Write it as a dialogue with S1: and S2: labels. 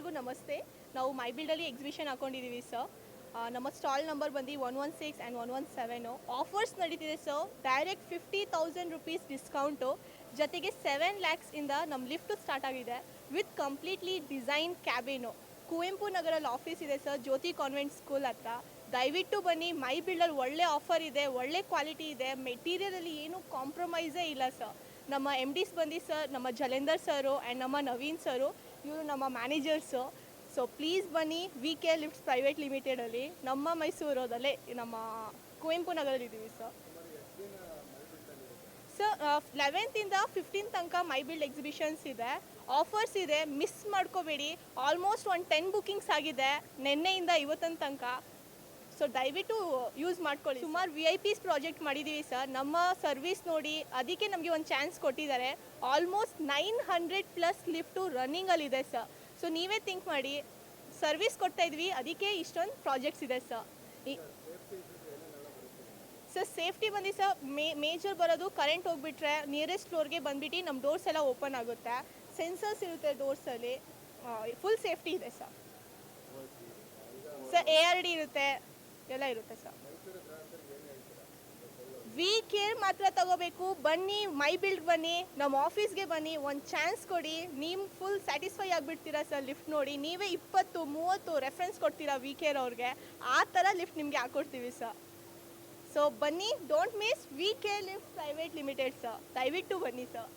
S1: ಎಲ್ಲರಿಗೂ ನಮಸ್ತೆ. ನಾವು ಮೈ ಬಿಲ್ಡಲ್ಲಿ ಎಕ್ಸಿಬಿಷನ್ ಹಾಕೊಂಡಿದ್ದೀವಿ ಸರ್ ನಮ್ಮ ಸ್ಟಾಲ್ ನಂಬರ್ ಬಂದು one one six and one one seven offers ನಡೀತಿದೆ sir direct fifty thousand rupees discount ಜೊತೆಗೆ ಸೆವೆನ್ ಲ್ಯಾಕ್ಸಿಂದ ನಮ್ಮ ಲಿಫ್ಟು ಸ್ಟಾರ್ಟ್ ಆಗಿದೆ with completely design cabin Kuvempu ನಗರಲ್ಲಿ office ಇದೆ ಸರ್ ಜ್ಯೋತಿ ಕಾನ್ವೆಂಟ್ ಸ್ಕೂಲ್ ಹತ್ರ. ದಯವಿಟ್ಟು ಬನ್ನಿ. ಮೈ ಬಿಲ್ಡಲ್ಲಿ ಒಳ್ಳೆ ಆಫರ್ ಇದೆ, ಒಳ್ಳೆ ಕ್ವಾಲಿಟಿ ಇದೆ. ಮೆಟೀರಿಯಲಲ್ಲಿ ಏನೂ ಕಾಂಪ್ರಮೈಸೇ ಇಲ್ಲ ಸರ್ ನಮ್ಮ ಎಂ ಡಿಸ್ ಬಂದು ಸರ್ ನಮ್ಮ ಜಲೇಂದರ್ ಸರು ಆ್ಯಂಡ್ ನಮ್ಮ ನವೀನ್ ಸರು ಇವರು ನಮ್ಮ ಮ್ಯಾನೇಜರ್ಸು. ಸೊ ಪ್ಲೀಸ್ ಬನ್ನಿ ವಿ ಕೆ ಲಿಫ್ಟ್ಸ್ ಪ್ರೈವೇಟ್ ಲಿಮಿಟೆಡಲ್ಲಿ ನಮ್ಮ ಮೈಸೂರೋದಲ್ಲೇ ನಮ್ಮ ಕುವೆಂಪು ನಗರದಲ್ಲಿದ್ದೀವಿ ಸರ್ ಸರ್ ಲೆವೆಂತಿಂದ ಫಿಫ್ಟೀನ್ ತನಕ ಮೈ ಬಿಲ್ಡ್ ಎಕ್ಸಿಬಿಷನ್ಸ್ ಇದೆ. ಆಫರ್ಸ್ ಇದೆ. ಮಿಸ್ ಮಾಡ್ಕೋಬೇಡಿ. ಆಲ್ಮೋಸ್ಟ್ ಒಂದು ಟೆನ್ ಬುಕಿಂಗ್ಸ್ ಆಗಿದೆ. ನಿನ್ನೆಯಿಂದ ಇವತ್ತಿನ ತನಕ. ಸೊ ದಯವಿಟ್ಟು ಯೂಸ್ ಮಾಡ್ಕೊಳ್ಳಿ ಸುಮಾರು ವಿ ಐ ಪಿಸ್ ಪ್ರಾಜೆಕ್ಟ್ ಮಾಡಿದ್ದೀವಿ ಸರ್ ನಮ್ಮ ಸರ್ವಿಸ್ ನೋಡಿ ಅದಕ್ಕೆ ನಮಗೆ ಒಂದು ಚಾನ್ಸ್ ಕೊಟ್ಟಿದ್ದಾರೆ. Almost nine hundred plus lift ರನ್ನಿಂಗಲ್ಲಿದೆ sir so ನೀವೇ ಥಿಂಕ್ ಮಾಡಿ ಸರ್ವಿಸ್ ಕೊಡ್ತಾ ಇದ್ವಿ, ಅದಕ್ಕೆ ಇಷ್ಟೊಂದು ಪ್ರಾಜೆಕ್ಟ್ಸ್ ಇದೆ ಸರ್ ಸರ್ ಸೇಫ್ಟಿ ಬಂದು ಸರ್ ಮೇ ಮೇಜರ್ ಬರೋದು ಕರೆಂಟ್ ಹೋಗ್ಬಿಟ್ರೆ ನಿಯರೆಸ್ಟ್ ಫ್ಲೋರ್ಗೆ ಬಂದ್ಬಿಟ್ಟು ನಮ್ಮ ಡೋರ್ಸ್ ಎಲ್ಲ ಓಪನ್ ಆಗುತ್ತೆ. ಸೆನ್ಸರ್ಸ್ ಇರುತ್ತೆ ಡೋರ್ಸಲ್ಲಿ ಫುಲ್ ಸೇಫ್ಟಿ ಇದೆ sir sir A R D ಇರುತ್ತೆ. ಎಲ್ಲ ಇರುತ್ತೆ ಸರ್ ವಿ ಕೇರ್ ಮಾತ್ರ ತಗೋಬೇಕು. ಬನ್ನಿ, ಮೈ ಬಿಲ್ಡ್ ಬನ್ನಿ ನಮ್ಮ ಆಫೀಸ್ಗೆ ಬನ್ನಿ, ಒಂದು ಚಾನ್ಸ್ ಕೊಡಿ. ನೀವು ಫುಲ್ ಸ್ಯಾಟಿಸ್ಫೈ ಆಗಿಬಿಡ್ತೀರಾ ಸರ್ ಲಿಫ್ಟ್ ನೋಡಿ. ನೀವೇ ಇಪ್ಪತ್ತು, ಮೂವತ್ತು ರೆಫರೆನ್ಸ್ ಕೊಡ್ತೀರಾ ವಿ ಕೇರ್ ಅವ್ರಿಗೆ. ಆ ಥರ ಲಿಫ್ಟ್ ನಿಮಗೆ ಹಾಕ್ಕೊಡ್ತೀವಿ ಸರ್ ಸೊ ಬನ್ನಿ don't miss V care lift private limited sir ದಯವಿಟ್ಟು ಬನ್ನಿ ಸರ್